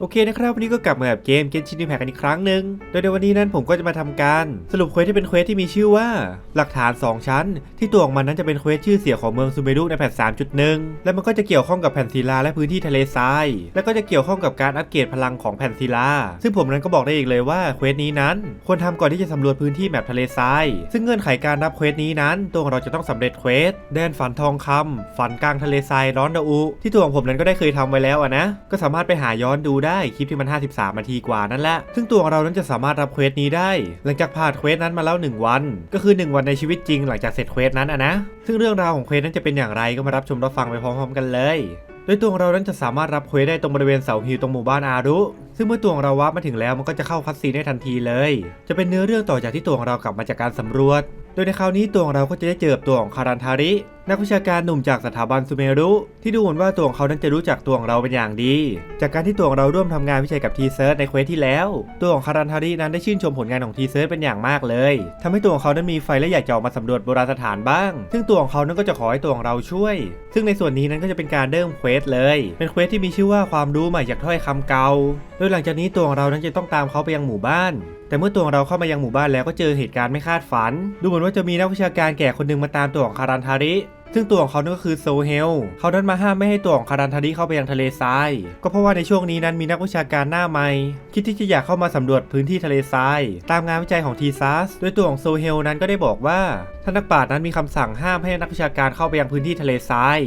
โอเคนะครับวันนี้ก็กลับมากับเกม Genshin Impact กันอีกครั้งหนึ่งโดยในวันนี้นั้นผมก็จะมาทำการสรุปเควสที่เป็นเควสที่มีชื่อว่า หลักฐาน 2 ชั้น ที่ตัวของมันนั้นจะเป็นเควสชื่อเสียของเมืองซูเมรุในแพท3.1 และมันก็จะเกี่ยวข้องกับแผ่นศิลาและพื้นที่ทะเลทราย และก็จะเกี่ยวข้องกับการอัปเกรดพลังของแผ่นศิลา ซึ่งผมนั้นก็บอกได้อีกเลยว่าเควสนี้นั้นควรทำก่อนที่จะสำรวจพื้นที่แมปทะเลทรายซึ่งเงื่อนไขการรับเควสนี้นั้น ตัวของเราจะต้องสำเร็จเควสแดนฝันทองคำฝันกลางทะเลทรายร้อนระอุที่ตัวของผมนั้นก็ได้เคยทำไว้แล้วอะนะก็สามารถไปหาย้อนดูไได้คลิปที่มัน 53นาทีกว่านั่นแหละ ซึ่งตัวของเรานั้นจะสามารถรับเควสนี้ได้ หลังจากผ่านเควสนั้นมาแล้ว 1 วัน ก็คือ 1 วันในชีวิตจริงหลังจากเสร็จเควสนั้นอะนะ ซึ่งเรื่องราวของเควสนั้นจะเป็นอย่างไรก็มารับชมรับฟังไปพร้อมๆกันเลยโดยตัวของเรานั้นจะสามารถรับเควสได้ตรงบริเวณเสาฮิลตรงหมู่บ้านอารุ ซึ่งเมื่อตัวของเราวับมาถึงแล้วมันก็จะเข้าคัดซีนได้ทันทีเลย จะเป็นเนื้อเรื่องต่อจากที่ตัวของเรากลับมาจากการสำรวจ โดยในคราวนี้ตัวของเราก็จะได้เจอตัวของคารันทาริ นักวิชาการหนุ่มจากสถาบันซูเมรุ ที่ดูเหมือนว่าตัวของเขานั้นจะรู้จักตัวของเราเป็นอย่างดี จากการที่ตัวของเราร่วมทำงานวิจัยกับทีเซิร์ชในเควสที่แล้ว ตัวของคารันทารินั้นได้ชื่นชมผลงานของทีเซิร์ชเป็นอย่างมากเลยทำให้ตัวของเขานั้นมีไฟและอยากจะออกมาสำรวจโบราณสถานบ้าง ซึ่งตัวของเขานั้นก็จะขอให้ตัวของเราช่วย ซึ่งในส่วนนี้นั้นก็จะเป็นการเริ่มเควสเลย เป็นเควสที่มีชื่อว่าความรู้ใหม่จากถ้อยคำเก่า โดยหลังจากนี้ตัวของเรานั้นจะต้องตามเขาไปยังหมู่บ้านแต่เมื่อตัวของเราเข้ามายังหมู่บ้านแล้วก็เจอเหตุการณ์ไม่คาดฝัน ดูเหมือนว่าจะมีนักวิชาการแก่คนหนึ่งมาตามตัวของคารันทาริ ซึ่งตัวของเขานั่นก็คือโซเฮลเขานั้นมาห้ามไม่ให้ตัวของคารันทาริเข้าไปยังทะเลทราย ก็เพราะว่าในช่วงนี้นั้นมีนักวิชาการหน้าใหม่ คิดที่จะอยากเข้ามาสำรวจพื้นที่ทะเลทราย ตามงานวิจัยของทีซัสโดยตัวของโซเฮลนั้นก็ได้บอกว่าท่านนักปราชญ์นั้นมีคำสั่งห้ามให้นักวิชาการเข้าไปยังพื้นที่ทะเลทราย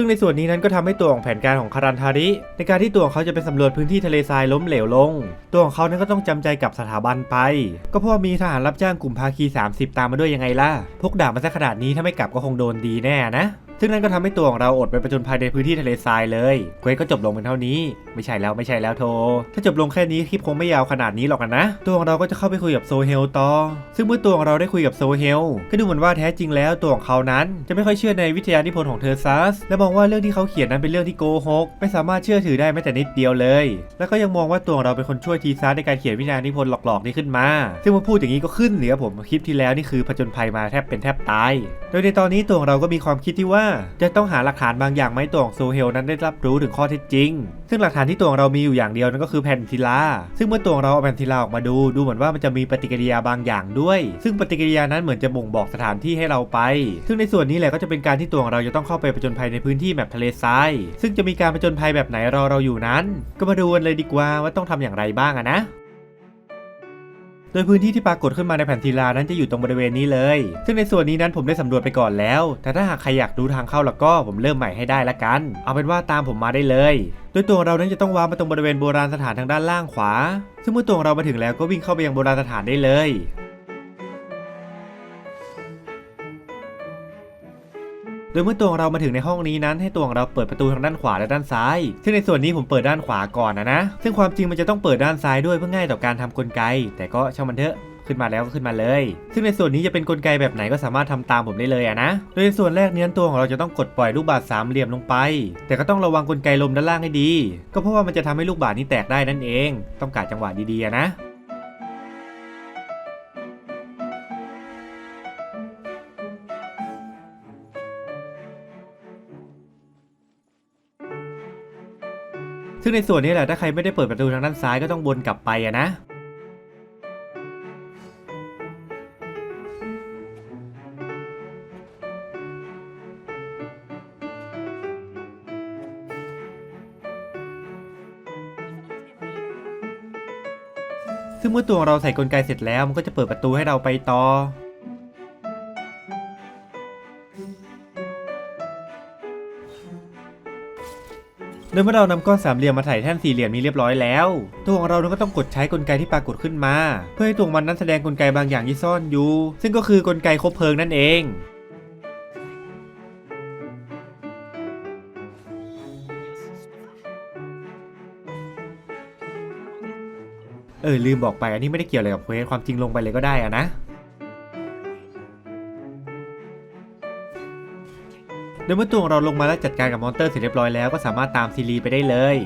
ซึ่งในส่วนนี้นั้นก็ทำให้ตัวของแผนการของคารันทาริ ในการที่ตัวของเขาจะไปสำรวจพื้นที่ทะเลทรายล้มเหลวลง ตัวของเขานั้นก็ต้องจำใจกับสถาบันไป ก็เพราะว่ามีทหารรับจ้างกลุ่มภาคี 30 ตามมาด้วยยังไงล่ะพกดาบมาซะขนาดนี้ถ้าไม่กลับก็คงโดนดีแน่นะ ซึ่งนั่นก็ทำให้ตัวของเราอดไปประจนภัยในพื้นที่ทะเลทรายเลยเควสก็จบลงเป็นเท่านี้ ไม่ใช่แล้วไม่ใช่แล้วโท ถ้าจบลงแค่นี้คลิปคงไม่ยาวขนาดนี้หรอกนะ ตัวของเราก็จะเข้าไปคุยกับโซเฮลต่อ ซึ่งเมื่อตัวของเราได้คุยกับโซเฮลก็ดูเหมือนว่าแท้จริงแล้วตัวของเขานั้น จะไม่ค่อยเชื่อในวิทยานิพนธ์ของเทอร์ซัสและมองว่าเรื่องที่เขาเขียนนั้นเป็นเรื่องที่โกหกไม่สามารถเชื่อถือได้แม้แต่นิดเดียวเลย แล้วก็ยังมองว่าตัวของเราเป็นคนช่วยทีซัสในการเขียนวิทยานิพนธ์หลอกๆนี้ขึ้นมา ซึ่งมาพูดอย่างนี้ก็ขึ้นเหนือผมคลิปที่แล้วนี่คือผจญภัยมาแทบเป็นแทบตาย โดยในตอนนี้ตัวของเราก็มีความคิดที่ว่าจะต้องหาหลักฐานบางอย่างมาให้ตัวของโซเฮลนั้นได้รับรู้ถึงข้อเท็จจริง ซึ่งหลักฐานที่ตัวของเรามีอยู่อย่างเดียวนั่นก็คือแผ่นศิลา ซึ่งเมื่อตัวของเราเอาแผ่นศิลาออกมาดู ดูเหมือนว่ามันจะมีปฏิกิริยาบางอย่างด้วย ซึ่งปฏิกิริยานั้นเหมือนจะบ่งบอกสถานที่ให้เราไป ซึ่งในส่วนนี้แหละก็จะเป็นการที่ตัวของเราจะต้องเข้าไปผจญภัยในพื้นที่แบบทะเลทราย ซึ่งจะมีการผจญภัยแบบไหนรอเราอยู่นั้น ก็มาดูกันเลยดีกว่าว่าต้องทำอย่างไรบ้างอะนะ ดยพื้นที่ที่ปรากฏขึ้นมาในแผ่นศิลานั้นจะอยู่ตรงบริเวณนี้เลย ซึ่งในส่วนนี้นั้นผมได้สำรวจไปก่อนแล้ว แต่ถ้าหากใครอยากดูทางเข้าแล้วก็ผมเริ่มใหม่ให้ได้ละกัน เอาเป็นว่าตามผมมาได้เลย โดยตัวเรานั้นจะต้องวางมาตรงบริเวณโบราณสถานทางด้านล่างขวา ซึ่งเมื่อตัวเรามาถึงแล้วก็วิ่งเข้าไปยังโบราณสถานได้เลย ยเมื่อตัวของเรามาถึงในห้องนี้นั้น ให้ตัวของเราเปิดประตูทางด้านขวาและด้านซ้าย ซึ่งในส่วนนี้ผมเปิดด้านขวาก่อนนะนะ ซึ่งความจริงมันจะต้องเปิดด้านซ้ายด้วยเพื่อง่ายต่อการทำกลไก แต่ก็ช่างมันเถอะขึ้นมาแล้วก็ขึ้นมาเลย ซึ่งในส่วนนี้จะเป็นกลไกแบบไหนก็สามารถทำตามผมได้เลยอะนะ โดยในส่วนแรกเนี้ยตัวของเราจะต้องกดปล่อยลูกบาศก์สามเหลี่ยมลงไป แต่ก็ต้องระวังกลไกลมด้านล่างให้ดี ก็เพราะว่ามันจะทำให้ลูกบาศก์นี้แตกได้นั่นเอง ต้องการจังหวะดีๆนะ ซึ่งในส่วนนี้แหละถ้าใครไม่ได้เปิดประตูทางด้านซ้ายก็ต้องวนกลับไปอะนะซึ่งเมื่อตัวเราใส่กลไกเสร็จแล้วมันก็จะเปิดประตูให้เราไปต่อ โดยเมื่อเรานำก้อนสามเหลี่ยมมาถ่ายแท่นสี่เหลี่ยมนี้เรียบร้อยแล้ว ตัวของเรานั้นก็ต้องกดใช้กลไกที่ปรากฏขึ้นมา เพื่อให้ตัวมันนั้นแสดงกลไกบางอย่างที่ซ่อนอยู่ ซึ่งก็คือกลไกคบเพลิงนั่นเองเออลืมบอกไปอันนี้ไม่ได้เกี่ยวอะไรกับเควสความจริงลงไปเลยก็ได้อะนะ โดยเมื่อตัวของเราลงมาและจัดการกับมอนเตอร์เสร็จเรียบร้อยแล้วก็สามารถตามซีรีไปได้เลย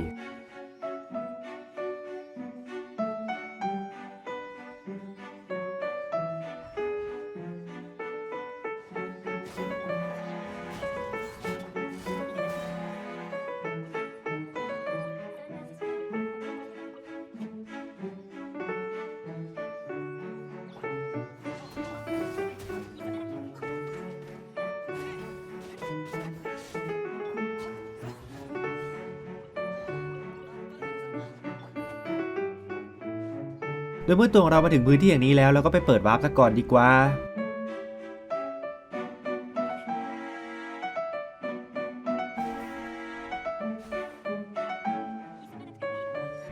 โดยเมื่อตัวของเรามาถึงพื้นที่อย่างนี้แล้วเราก็ไปเปิดวาร์ปซะก่อนดีกว่า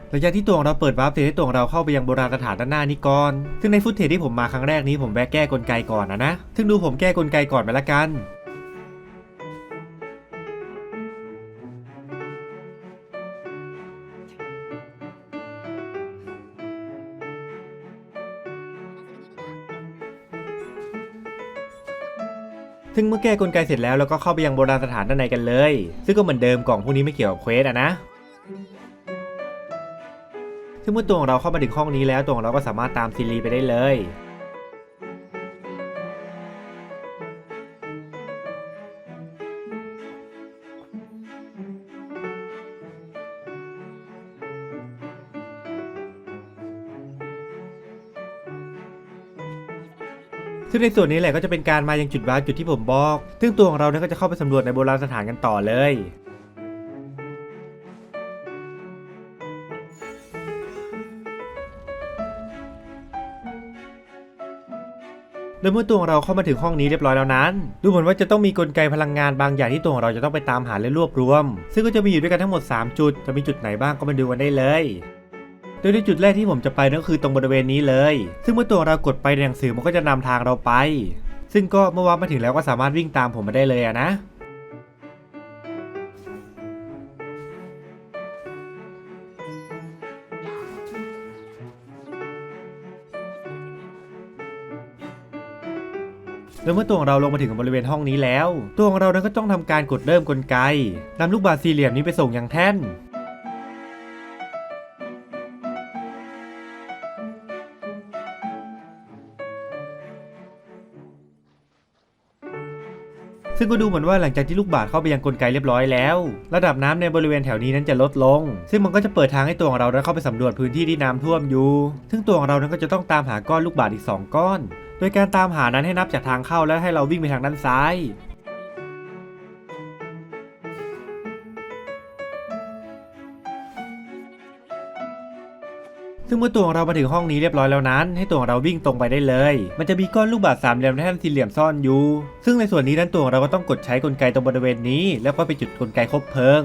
หลังจากที่ตัวของเราเปิดวาร์ปเสร็จให้ตัวของเราเข้าไปยังโบราณสถานด้านหน้านี้ก่อน ซึ่งในฟุตเทจที่ผมมาครั้งแรกนี้ผมแวะแก้กลไกก่อนนะนะ ซึ่งดูผมแก้กลไกก่อนไปละกัน ซึ่งเมื่อแก้กลไกเสร็จแล้วเราก็เข้าไปยังโบราณสถานด้านในกันเลย ซึ่งก็เหมือนเดิมกล่องพวกนี้ไม่เกี่ยวกับเควสอะนะซึ่งเมื่อตัวของเราเข้ามาถึงห้องนี้แล้วตัวของเราก็สามารถตามซีรีไปได้เลย งในส่วนนี้แหละก็จะเป็นการมายังจุดวาร์ปจุดที่ผมบอก ซึ่งตัวของเราเนี่ยก็จะเข้าไปสำรวจในโบราณสถานกันต่อเลยโดยเมื่อตัวของเราเข้ามาถึงห้องนี้เรียบร้อยแล้วนั้น ดูเหมือนว่าจะต้องมีกลไกพลังงานบางอย่างที่ตัวของเราจะต้องไปตามหาและรวบรวม ซึ่งก็จะมีอยู่ด้วยกันทั้งหมด 3 จุด จะมีจุดไหนบ้างก็มาดูกันได้เลย โดยในจุดแรกที่ผมจะไปนั่นก็คือตรงบริเวณนี้เลย ซึ่งเมื่อตัวเรากดไปในหนังสือมันก็จะนำทางเราไป ซึ่งก็เมื่อวาร์ปมาถึงแล้วก็สามารถวิ่งตามผมมาได้เลยอะนะโดยเมื่อตัวของเราลงมาถึงบริเวณห้องนี้แล้ว ตัวของเรานั้นก็ต้องทำการกดเริ่มกลไกนำลูกบาศก์สี่เหลี่ยมนี้ไปส่งยังแท่น ซึ่งก็ดูเหมือนว่าหลังจากที่ลูกบาศก์เข้าไปยังกลไกเรียบร้อยแล้ว ระดับน้ำในบริเวณแถวนี้นั้นจะลดลง ซึ่งมันก็จะเปิดทางให้ตัวของเราได้เข้าไปสำรวจพื้นที่ที่น้ำท่วมอยู่ ซึ่งตัวของเรานั้นก็จะต้องตามหาก้อนลูกบาศก์อีก 2 ก้อน โดยการตามหานั้นให้นับจากทางเข้าและให้เราวิ่งไปทางด้านซ้าย ซึ่งเมื่อตัวของเรามาถึงห้องนี้เรียบร้อยแล้วนั้น ให้ตัวของเราวิ่งตรงไปได้เลย มันจะมีก้อนลูกบาศก์สามเหลี่ยมและแท่นสี่เหลี่ยมซ่อนอยู่ ซึ่งในส่วนนี้นั้นตัวของเราก็ต้องกดใช้กลไกตรงบริเวณนี้ แล้วก็ไปจุดกลไกคบเพลิง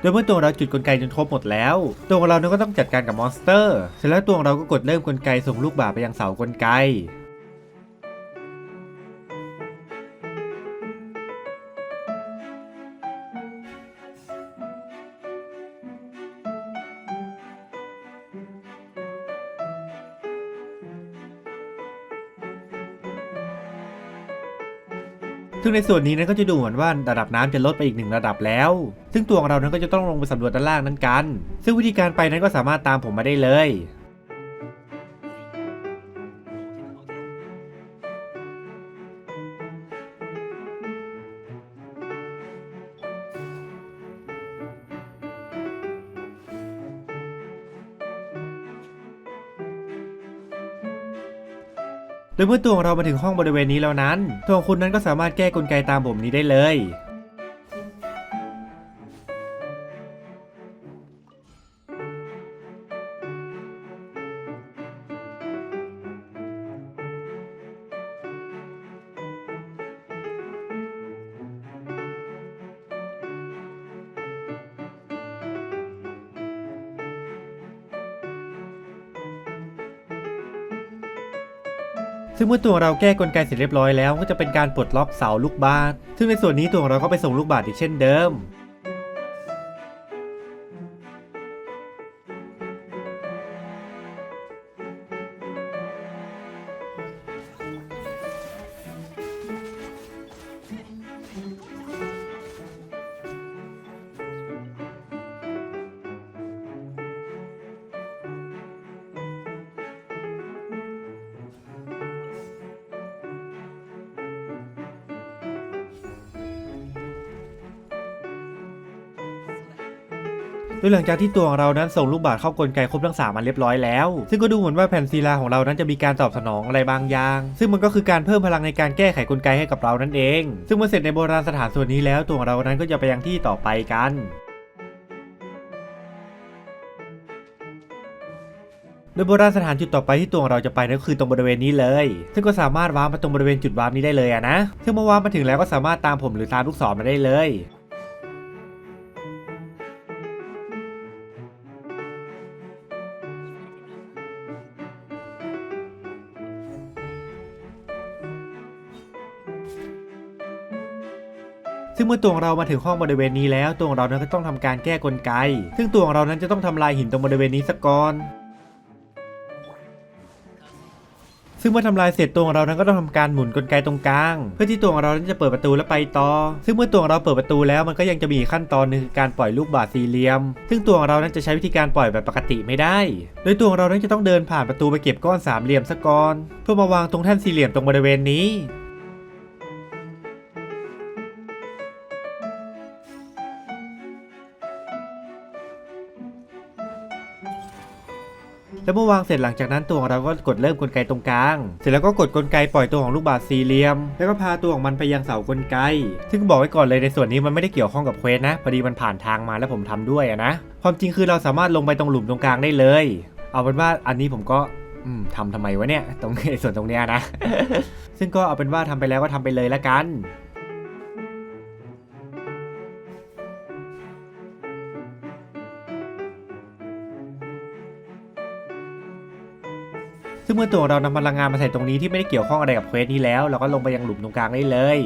โดยเมื่อตัวเราจุดกลไกจนครบหมดแล้ว ตัวของเราก็ต้องจัดการกับมอนสเตอร์ เสร็จแล้วตัวเราก็กดเริ่มกลไกส่งลูกบาศไปยังเสากลไก ซึ่งในส่วนนี้นั้นก็จะดูเหมือนว่าระดับน้ำจะลดไปอีกหนึ่งระดับแล้ว ซึ่งตัวของเรานั้นก็จะต้องลงไปสำรวจด้านล่างนั้นกัน ซึ่งวิธีการไปนั้นก็สามารถตามผมมาได้เลย โดยเมื่อตัวของเรามาถึงห้องบริเวณนี้แล้วนั้น ตัวของคุณนั้นก็สามารถแก้กลไกตามผมนี้ได้เลย เมื่อตัวเราแก้กลไกเสร็จเรียบร้อยแล้วก็จะเป็นการปลดล็อกเสาลูกบาศซึ่งในส่วนนี้ตัวของเราก็ไปส่งลูกบาศก์อีกเช่นเดิม โดยหลังจากที่ตัวของเรานั้นส่งลูกบาศก์เข้ากลไกครบทั้งสามันเรียบร้อยแล้ว ซึ่งก็ดูเหมือนว่าแผ่นศิลาของเรานั้นจะมีการตอบสนองอะไรบางอย่าง ซึ่งมันก็คือการเพิ่มพลังในการแก้ไขกลไกให้กับเรานั่นเอง ซึ่งเมื่อเสร็จในโบราณสถานส่วนนี้แล้วตัวของเรานั้นก็จะไปยังที่ต่อไปกันโดยโบราณสถานจุดต่อไปที่ตัวเราจะไปนั่นก็คือตรงบริเวณนี้เลย ซึ่งก็สามารถวาร์ปมาตรงบริเวณจุดวาร์ปนี้ได้เลยอะนะ ซึ่งเมื่อวาร์ปมาถึงแล้วก็สามารถตามผมหรือตามลูกศรมาได้เลย เมื่อตัวของเรามาถึงห้องบริเวณนี้แล้วตัวของเรานั้นก็ต้องทำการแก้กลไก ซึ่งตัวของเรานั้นจะต้องทำลายหินตรงบริเวณนี้ซะก่อนซึ่งเมื่อทำลายเสร็จตัวของเรานั้นก็ต้องทำการหมุนกลไกตรงกลาง เพื่อที่ตัวของเรานั้นจะเปิดประตูและไปต่อ ซึ่งเมื่อตัวของเราเปิดประตูแล้วมันก็ยังจะมีขั้นตอนหนึ่งคือการปล่อยลูกบาศก์สี่เหลี่ยม ซึ่งตัวของเรานั้นจะใช้วิธีการปล่อยแบบปกติไม่ได้ โดยตัวของเรานั้นจะต้องเดินผ่านประตูไปเก็บก้อนสามเหลี่ยมซะก่อนเพื่อมาวางตรงแท่นสี่เหลี่ยมตรงบริเวณนี้ แล้วเมื่อวางเสร็จหลังจากนั้นตัวของเราก็กดเริ่มกลไกตรงกลาง เสร็จแล้วก็กดกลไกปล่อยตัวของลูกบาศก์สี่เหลี่ยม แล้วก็พาตัวของมันไปยังเสากลไก ซึ่งบอกไว้ก่อนเลยในส่วนนี้มันไม่ได้เกี่ยวข้องกับเควสนะ พอดีมันผ่านทางมาแล้วผมทำด้วยนะ ความจริงคือเราสามารถลงไปตรงหลุมตรงกลางได้เลย เอาเป็นว่าอันนี้ผมก็ทำทำไมวะเนี่ยตรงส่วนตรงเนี้ยนะ ซึ่งก็เอาเป็นว่าทำไปแล้วก็ทำไปเลยละกัน ซึ่งเมื่อตัวเรานำพลังงานมาใส่ตรงนี้ที่ไม่ได้เกี่ยวข้องอะไรกับเควสนี้แล้ว เราก็ลงไปยังหลุมตรงกลางได้เลย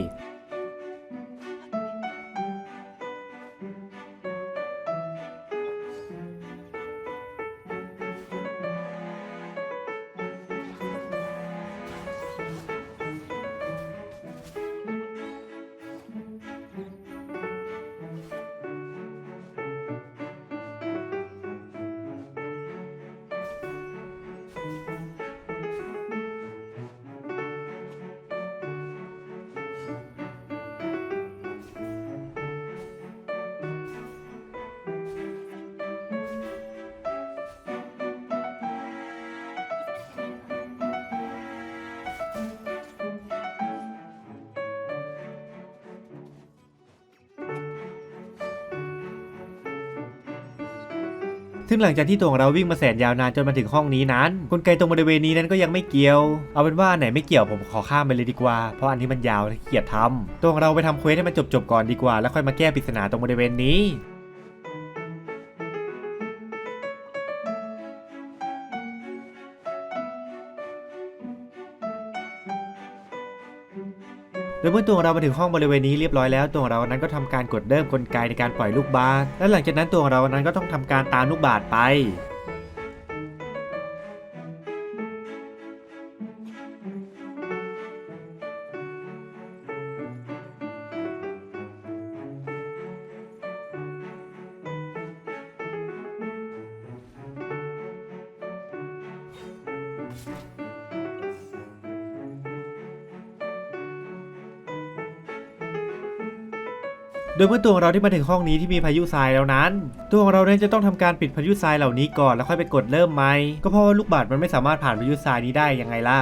ซึ่งหลังจากที่ตัวของเราวิ่งมาแสนยาวนานจนมาถึงห้องนี้นั้น กลไกตรงบริเวณนี้นั้นก็ยังไม่เกี่ยว เอาเป็นว่าไหนไม่เกี่ยวผมขอข้ามไปเลยดีกว่า เพราะอันนี้มันยาวเกียดทำตัวของเราไปทำเควสให้มันจบๆก่อนดีกว่า แล้วค่อยมาแก้ปริศนาตรงบริเวณนี้ โดยเมื่อตัวเรามาถึงห้องบริเวณนี้เรียบร้อยแล้วตัวเรานั้นก็ทำการกดเริ่มกลไกในการปล่อยลูกบาศก์และหลังจากนั้นตัวเรานั้นก็ต้องทำการตามลูกบาศก์ไป โดยเมื่อตัวของเราที่มาถึงห้องนี้ที่มีพายุทรายแล้วนั้น ตัวของเราเนี่ยจะต้องทำการปิดพายุทรายเหล่านี้ก่อนแล้วค่อยไปกดเริ่มไหมก็เพราะว่าลูกบาศก์มันไม่สามารถผ่านพายุทรายนี้ได้ยังไงล่ะ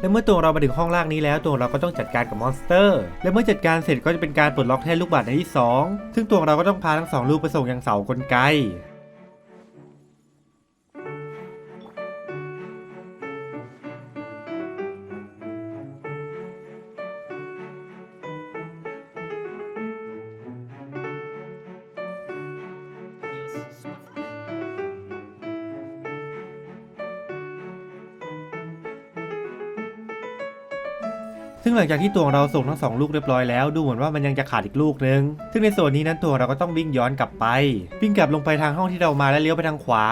และเมื่อตัวเรามาถึงห้องล่างนี้แล้วตัวเราก็ต้องจัดการกับมอนสเตอร์ และเมื่อจัดการเสร็จก็จะเป็นการปลดล็อกแท่นลูกบาศก์ในที่ 2 ซึ่งตัวเราก็ต้องพาทั้งสองลูกไปส่งยังเสากลไก ซึ่งหลังจากที่ตัวเราส่งทั้งสองลูกเรียบร้อยแล้วดูเหมือนว่ามันยังจะขาดอีกลูกนึง ซึ่งในส่วนนี้นั้นตัวเราก็ต้องวิ่งย้อนกลับไป วิ่งกลับลงไปทางห้องที่เรามาและเลี้ยวไปทางขวา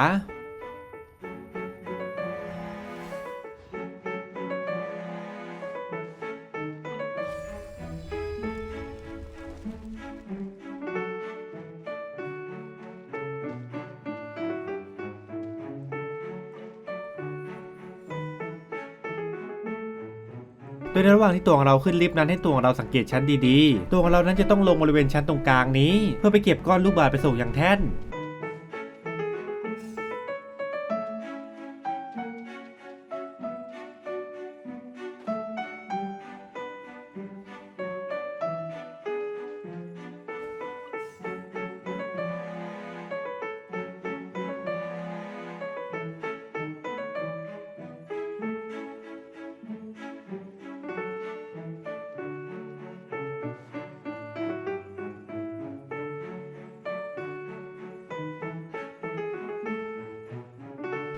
ตัวของเราขึ้นลิฟต์นั้นให้ตัวของเราสังเกตชั้นดีๆ ตัวของเรานั้นจะต้องลงบริเวณชั้นตรงกลางนี้ เพื่อไปเก็บก้อนลูกบาศก์ไปส่งยังแท่น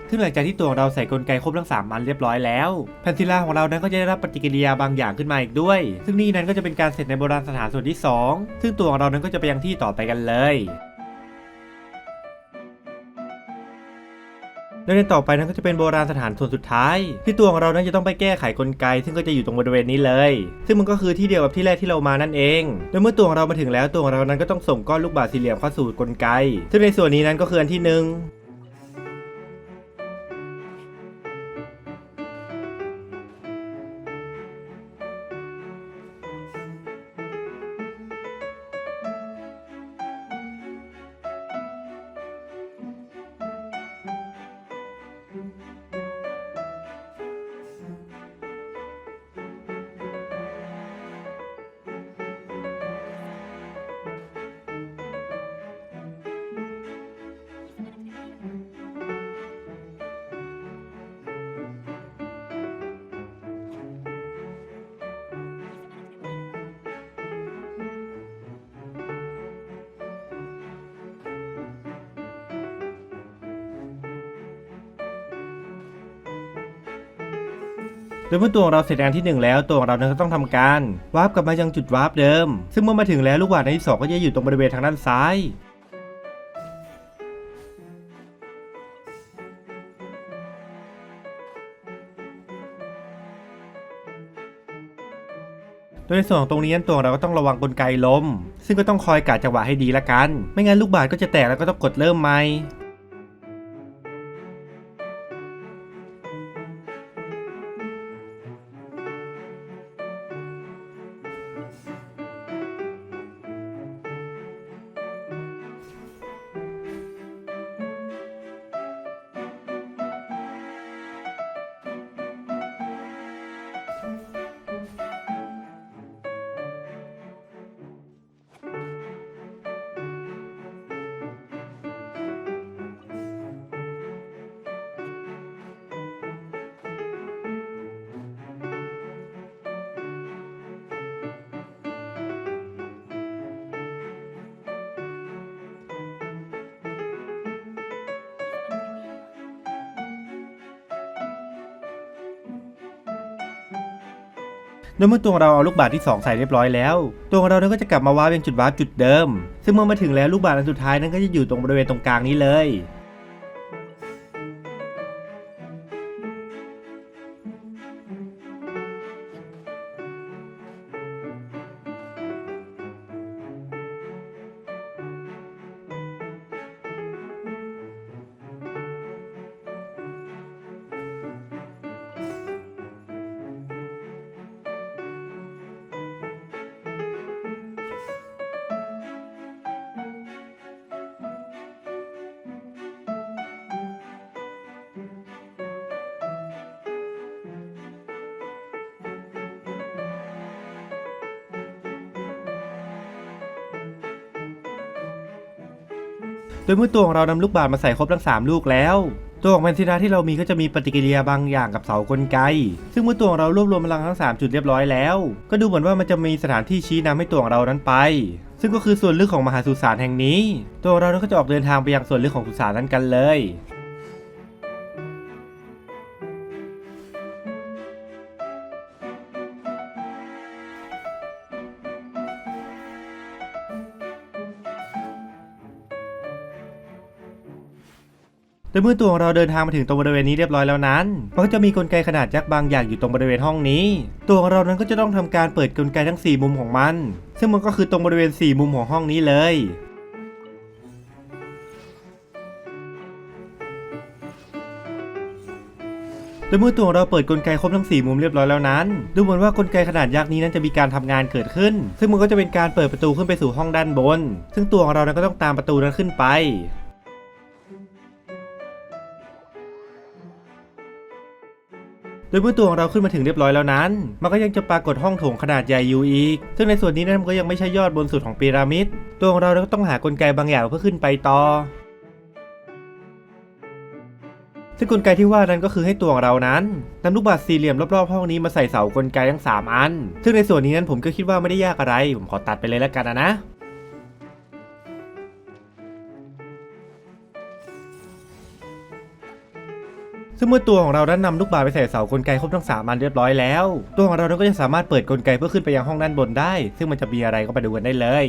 ซึ่งหลังจากที่ตัวของเราใส่กลไกครบทั้ง 3 มันเรียบร้อยแล้วแผ่นซิลาของเรานั้นก็จะได้รับปฏิกิริยาบางอย่างขึ้นมาอีกด้วย ซึ่งนี่นั้นก็จะเป็นการเสร็จในโบราณสถานส่วนที่ 2 ซึ่งตัวของเรานั้นก็จะไปยังที่ต่อไปกันเลยและในต่อไปนั้นก็จะเป็นโบราณสถานส่วนสุดท้าย ที่ตัวของเรานั้นจะต้องไปแก้ไขกลไก ซึ่งก็จะอยู่ตรงบริเวณนี้เลย ซึ่งมันก็คือที่เดียวกับที่แรกที่เรามานั่นเองโดยเมื่อตัวของเรามาถึงแล้วตัวของเรานั้นก็ต้องส่งก้อนลูกบาศก์สี่เหลี่ยมเข้าสู่กลไก ซึ่งในส่วนนี้นั้นก็คืออันที่1 โดยเมื่อตัวของเราเสร็จงานที่ 1 แล้วตัวของเรานั้นก็ต้องทำการวาร์ปกลับมายังจุดวาร์ปเดิม ซึ่งเมื่อมาถึงแล้วลูกบาศก์ในที่2ก็จะอยู่ตรงบริเวณทางด้านซ้ายโดยในส่วนของตรงนี้นั้นตัวเราก็ต้องระวังกลไกลม ซึ่งก็ต้องคอยกะจังหวะให้ดีละกัน ไม่งั้นลูกบาศก์ก็จะแตกแล้วก็ต้องกดเริ่มใหม่ โดยเมื่อตัวเราเอาลูกบาศก์ที่ 2 ใส่เรียบร้อยแล้ว ตัวของเรานั้นก็จะกลับมาวาร์ปยังจุดวาร์ปจุดเดิม ซึ่งเมื่อมาถึงแล้วลูกบาศก์อันสุดท้ายนั้นก็จะอยู่ตรงบริเวณตรงกลางนี้เลย โดยเมื่อตัวของเรานำลูกบาศก์มาใส่ครบทั้ง 3 ลูกแล้ว ตัวของแมนซินาที่เรามีก็จะมีปฏิกิริยาบางอย่างกับเสากลไก ซึ่งเมื่อตัวของเรารวบรวมพลังทั้ง 3 จุดเรียบร้อยแล้ว ก็ดูเหมือนว่ามันจะมีสถานที่ชี้นำให้ตัวของเรานั้นไป ซึ่งก็คือส่วนลึกของมหาสุสานแห่งนี้ ตัวเรานั้นก็จะออกเดินทางไปยังส่วนลึกของสุสานนั้นกันเลย โดยเมื่อตัวของเราเดินทางมาถึงตรงบริเวณนี้เรียบร้อยแล้วนั้นมันก็จะมีกลไกขนาดยักษ์บางอย่างอยู่ตรงบริเวณห้องนี้ ตัวของเรานั้นก็จะต้องทำการเปิดกลไกทั้ง 4 มุมของมัน ซึ่งมันก็คือตรงบริเวณ 4 มุมของห้องนี้เลยโดยเมื่อตัวของเราเปิดกลไกครบทั้ง 4 มุมเรียบร้อยแล้วนั้น ดูเหมือนว่ากลไกขนาดยักษ์นี้นั้นจะมีการทำงานเกิดขึ้น ซึ่งมันก็จะเป็นการเปิดประตูขึ้นไปสู่ห้องด้านบน ซึ่งตัวของเรานั้นก็ต้องตามประตูนั้นขึ้นไป โดยเมื่อตัวของเราขึ้นมาถึงเรียบร้อยแล้วนั้น มันก็ยังจะปรากฏห้องโถงขนาดใหญ่อยู่อีก ซึ่งในส่วนนี้นั้นมันก็ยังไม่ใช่ยอดบนสุดของพีระมิด ตัวของเราก็ต้องหากลไกบางอย่างเพื่อขึ้นไปต่อ ซึ่งกลไกที่ว่านั้นก็คือให้ตัวของเรานั้นนำลูกบาศก์สี่เหลี่ยมรอบๆห้องนี้มาใส่เสากลไกทั้ง 3 อัน ซึ่งในส่วนนี้นั้นผมก็คิดว่าไม่ได้ยากอะไร ผมขอตัดไปเลยแล้วกันนะ ซึ่งเมื่อตัวของเรานั้นนำลูกบาศก์ไปใส่เสากลไกครบทั้งสามอันเรียบร้อยแล้ว ตัวของเรานั้นก็จะสามารถเปิดกลไกเพื่อขึ้นไปยังห้องด้านบนได้ ซึ่งมันจะมีอะไรก็ไปดูกันได้เลย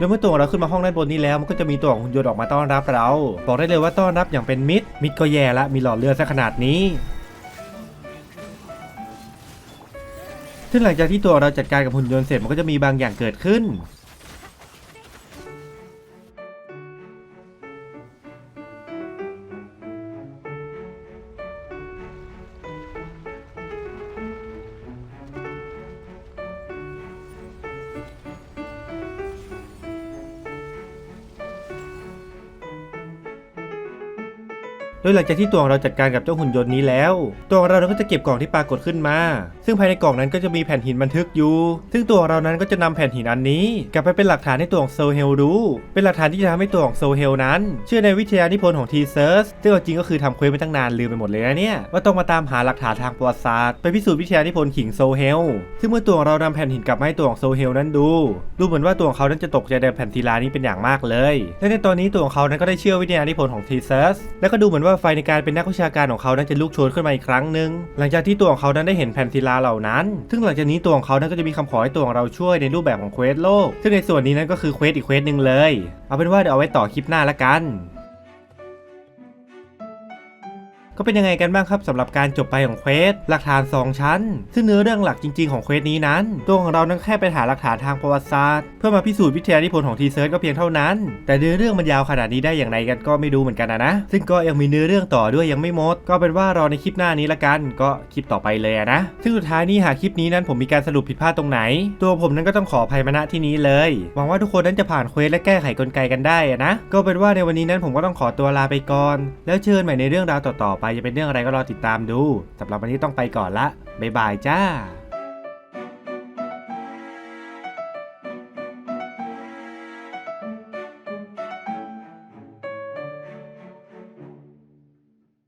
โดยเมื่อตัวของเราขึ้นมาห้องด้านบนนี้แล้วมันก็จะมีตัวของหุ่นยนต์ออกมาต้อนรับเรา บอกได้เลยว่าต้อนรับอย่างเป็นมิตร มิตรก็แย่ละมีหลอดเลือดซะขนาดนี้ซึ่งหลังจากที่ตัวเราจัดการกับหุ่นยนต์เสร็จมันก็จะมีบางอย่างเกิดขึ้น ยหลังจากที่ตัวของเราจัดการกับเจ้าหุ่นยนต์นี้แล้ว ตัวเราก็จะเก็บกล่องที่ปรากฏขึ้นมา ซึ่งภายในกล่องนั้นก็จะมีแผ่นหินบันทึกอยู่ ซึ่งตัวเรานั้นก็จะนำแผ่นหินอันนี้ กลับไปเป็นหลักฐานให้ตัวของโซเฮลรู้ เป็นหลักฐานที่จะทำให้ตัวของโซเฮลนั้น เชื่อในวิทยานิพนธ์ของทีเซิร์สซึ่งเอาจริงก็คือทำเควสไปตั้งนานลืมไปหมดเลยนะเนี่ยว่าต้องมาตามหาหลักฐานทางประวัติศาสตร์ไปพิสูจน์วิทยานิพนธ์ขิงโซเฮลซึ่งเมื่อตัวเรานำแผ่นหินกลับมาให้ตัวของโซเฮลนั้นดู ดูเหมือนว่าตัวของเขานั้นจะตกใจในแผ่นศิลานี้เป็นอย่างมากเลยและในตอนนี้ตัวของเขานั้นก็ได้เชื่อวิทยานิพนธ์ของทีเซิร์สและก็ดูเหมือนว่าไฟในการเป็นนักวิชาการของเขานั้นจะลุกโชนขึ้นมาอีกครั้งหนึ่งหลังจากที่ตัวของเขานั้นได้เห็นแผ่นศิลาเหล่านั้น ซึ่งหลังจากนี้ตัวของเขานั้นก็จะมีคำขอให้ตัวของเราช่วยในรูปแบบของเควสโลก ซึ่งในส่วนนี้นั้นก็คือเควสอีกเควสหนึ่งเลย เอาเป็นว่าเดี๋ยวเอาไว้ต่อคลิปหน้าละกัน ก็เป็นยังไงกันบ้างครับสำหรับการจบไปของเควสหลักฐาน 2 ชั้น ซึ่งเนื้อเรื่องหลักจริง ๆของเควสนี้นั้น ตัวของเรานั้นแค่ไปหาหลักฐานทางประวัติศาสตร์เพื่อมาพิสูจน์วิทยานิพนธ์ของทีเซิร์ชก็เพียงเท่านั้น แต่เนื้อเรื่องมันยาวขนาดนี้ได้อย่างไรกันก็ไม่รู้เหมือนกันนะนะซึ่งก็ยังมีเนื้อเรื่องต่อด้วยยังไม่หมด ก็เป็นว่ารอในคลิปหน้านี้ละกันก็คลิปต่อไปเลยนะซึ่งสุดท้ายนี้หากคลิปนี้นั้นผมมีการสรุปผิดพลาดตรงไหน ตัวผมนั้นก็ต้องขออภัยมาณที่นี้เลยหวังว่าทุกคนนั้นจะผ่านเควสและแก้ไขกลไกกันได้นะก็เป็นว่าในวันนี้นั้นผมก็ต้องขอตัวลาไปก่อน แล้วเชิญใหม่ในเรื่องราวต่อๆไปจะเป็นเรื่องอะไรก็รอติดตามดูสำหรับวันนี้ต้องไปก่อนละบ๊ายบายจ้า